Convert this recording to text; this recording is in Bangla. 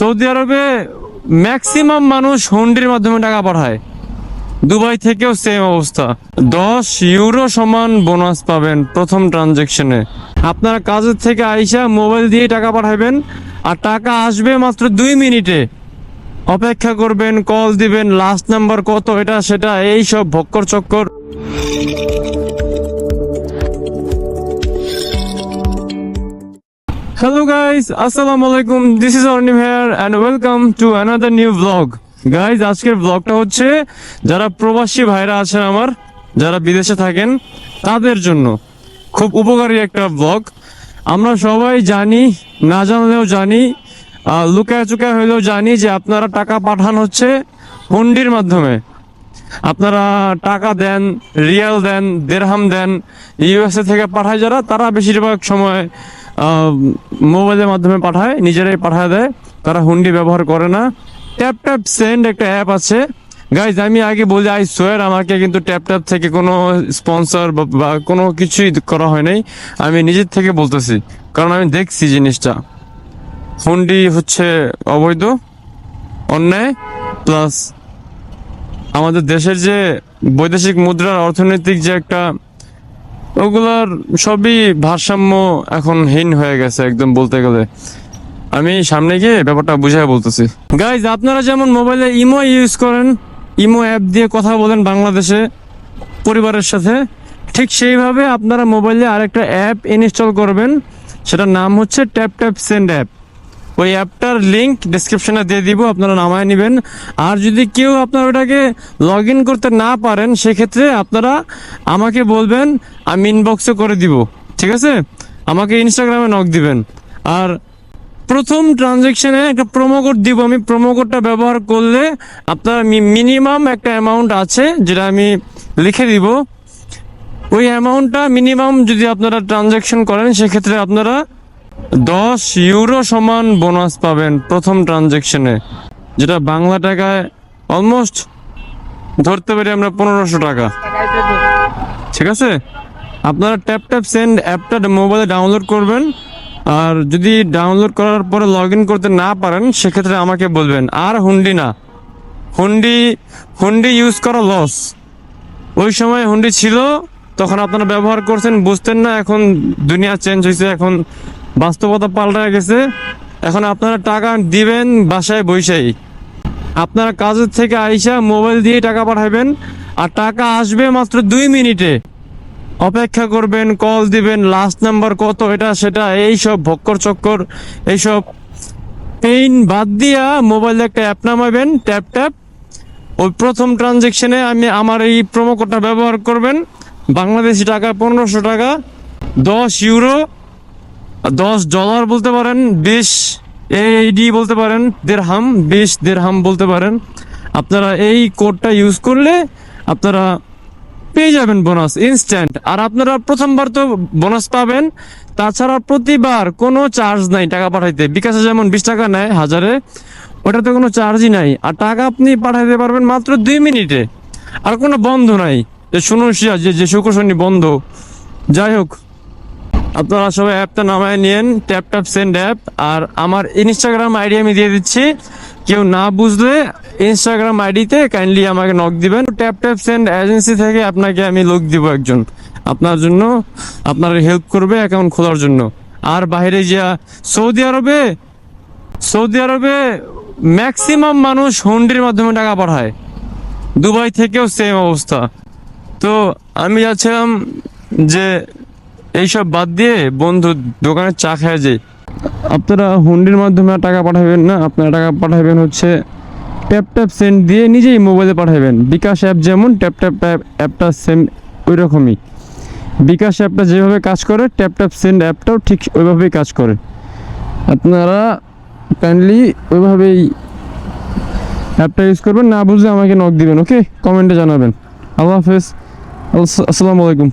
সৌদি আরবে ম্যাক্সিমাম মানুষ হুন্ডির মাধ্যমে টাকা পাঠায়। দুবাই থেকেও সেম অবস্থা। দশ ইউরো সমান বোনাস পাবেন প্রথম ট্রানজেকশনে আপনারা কাজের থেকে আইসা মোবাইল দিয়ে টাকা পাঠাবেন আর টাকা আসবে মাত্র দুই মিনিটে। অপেক্ষা করবেন কল দিবেন লাস্ট নাম্বার কত, এটা, সেটা এই সব ভক্কর চক্কর। Hello guys, Assalamu alaikum. This is Arnim here and welcome to another new vlog. Guys, আজকের ব্লগটা হচ্ছে যারা প্রবাসী ভাইরা আছেন আমার যারা বিদেশে থাকেন তাদের জন্য খুব উপকারী একটা ব্লগ আমরা সবাই জানি না জানলেও জানি লুকায় চুকায় হলেও জানি যে আপনারা টাকা পাঠান হচ্ছে হুন্ডির মাধ্যমে আপনারা টাকা দেন রিয়াল দেন দেড়হাম দেন ইউএসএ থেকে পাঠায় যারা তারা বেশিরভাগ সময় মোবাইলের মাধ্যমে পাঠায়, নিজেরাই পাঠায় দেয়, তারা হুন্ডি ব্যবহার করে না। ট্যাপ ট্যাপ সেন্ড একটা অ্যাপ আছে। গাইজ আমি আগে বলি আই সোয়ার আমাকে কিন্তু ট্যাপ ট্যাপ থেকে কোনো স্পন্সর বা কোনো কিছুই করা হয় নাই। আমি নিজের থেকে বলতেছি, কারণ আমি দেখছি জিনিসটা। হুন্ডি হচ্ছে অবৈধ, অন্যায় প্লাস আমাদের দেশের যে বৈদেশিক মুদ্রার অর্থনৈতিক যে একটা ওগুলার সবই ভারসাম্য এখন হীন হয়ে গেছে, একদম বলতে গেলে। আমি সামনে গিয়ে ব্যাপারটা বুঝাই বলতেছি। গাইজ আপনারা যেমন মোবাইলে ইমো ইউজ করেন, ইমো অ্যাপ দিয়ে কথা বলেন বাংলাদেশে, পরিবারের সাথে, ঠিক সেইভাবে আপনারা মোবাইলে আরেকটা অ্যাপ ইনস্টল করবেন। সেটার নাম হচ্ছে ট্যাপ ট্যাপ সেন্ড অ্যাপ ওই অ্যাপটার লিংক ডিসক্রিপশনে দিয়ে দিব, আপনারা নামায় নেবেন। আর যদি কেউ আপনার ওটাকে লগ ইন করতে না পারেন, সেক্ষেত্রে আপনারা আমাকে বলবেন, আমি ইনবক্সে করে দিব। ঠিক আছে? আমাকে ইনস্টাগ্রামে নক দিবেন। আর প্রথম ট্রানজেকশনে একটা প্রোমো কোড দিব। আমি প্রোমো কোডটা ব্যবহার করলে আপনার মিনিমাম একটা অ্যামাউন্ট আছে, যেটা আমি লিখে দিব। ওই অ্যামাউন্টটা মিনিমাম যদি আপনারা ট্রানজ্যাকশন করেন, সেক্ষেত্রে আপনারা দশ ইউরো সমান বোনাস পাবেন প্রথম ট্রানজ্যাকশনে যেটা বাংলা টাকায় অলমোস্ট ধরতে পারি আমরা পনেরোশো টাকা। ঠিক আছে? আপনারা ট্যাপ ট্যাপ সেন্ড অ্যাপটা মোবাইলে ডাউনলোড করবেন, আর যদি ডাউনলোড করার পরে লগ ইন করতে না পারেন, সেক্ষেত্রে আমাকে বলবেন। আর হুন্ডি না। হুন্ডি হুন্ডি ইউজ করা লস ওই সময় হুন্ডি ছিল, তখন আপনারা ব্যবহার করছেন, বুঝতেন না, এখন দুনিয়া চেঞ্জ হয়েছে এখন বাস্তবতা পাল্টে গেছে। এখন আপনারা টাকা দিবেন বাসায় বৈশাই আপনারা কাজের থেকে আইসা মোবাইল দিয়ে টাকা পাঠাবেন আর টাকা আসবে মাত্র দুই মিনিটে। অপেক্ষা করবেন, কল দিবেন লাস্ট নাম্বার কত, এটা সেটা এই সব ভক্কর চক্কর, এইসব পেইন বাদ দিয়া মোবাইলে একটা অ্যাপ নামাবেন ট্যাপ ট্যাপ ওই প্রথম ট্রানজেকশনে আমি আমার এই প্রোমো কোডটা ব্যবহার করবেন। বাংলাদেশি টাকা, পনেরোশো টাকা, দশ ইউরো দশ ডলার বলতে পারেন, বিশ এইডি বলতে পারেন দেড়হাম বিশ দেড়হাম বলতে পারেন। আপনারা এই কোডটা ইউজ করলে আপনারা পেয়ে যাবেন বোনাস ইনস্ট্যান্ট আর আপনারা প্রথমবার তো বোনাস পাবেন, তাছাড়া প্রতিবার কোনো চার্জ নাই টাকা পাঠাইতে। বিকাশে যেমন বিশ টাকা নেয় হাজারে, ওটাতে কোনো চার্জই নাই। আর টাকা আপনি পাঠাইতে পারবেন মাত্র দুই মিনিটে। আর কোনো বন্ধ নাই। যে শুনুন যে যে শুক্র শনি বন্ধ। যাই হোক। আপনারা সবাই অ্যাপটা নামায় নিয়েন ট্যাপ ট্যাপ সেন্ড অ্যাপ আর আমার ইনস্টাগ্রাম আইডি আমি দিয়ে দিচ্ছি। কেউ না বুঝলে ইনস্টাগ্রাম আইডিতে কাইন্ডলি আমাকে নক দিবেন। ট্যাপ ট্যাপ সেন্ড এজেন্সি থেকে আপনাকে আমি লোক দিব একজন। আপনার জন্য আপনার হেল্প করবে অ্যাকাউন্ট খোলার জন্য। আর বাইরে যা সৌদি আরবে সৌদি আরবে ম্যাক্সিমাম মানুষ হুন্ডির মাধ্যমে টাকা পাঠায়। দুবাই থেকেও সেম অবস্থা। তো আমি যাচ্ছিলাম যে এইসব বাদ দিয়ে বন্ধু দোকানে চা খেয়ে যে আপনারা হুন্ডির মাধ্যমে টাকা পাঠাবেন না, আপনারা টাকা পাঠাবেন হচ্ছে ট্যাপ ট্যাপ সেন্ড দিয়ে নিজেই মোবাইলে পাঠাবেন। বিকাশ অ্যাপ যেমন ট্যাপ ট্যাপ অ্যাপটা সেম ওই রকমই বিকাশ অ্যাপটা যেভাবে কাজ করে ট্যাপ ট্যাপ সেন্ড অ্যাপটাও ঠিক ওইভাবেই কাজ করে। আপনারা কাইন্ডলি ওইভাবেই অ্যাপটা ইউজ করবেন, না বুঝলে আমাকে নক দিবেন ওকে কমেন্টে জানাবেন। আল্লাহ হাফেজ। আসসালামু আলাইকুম।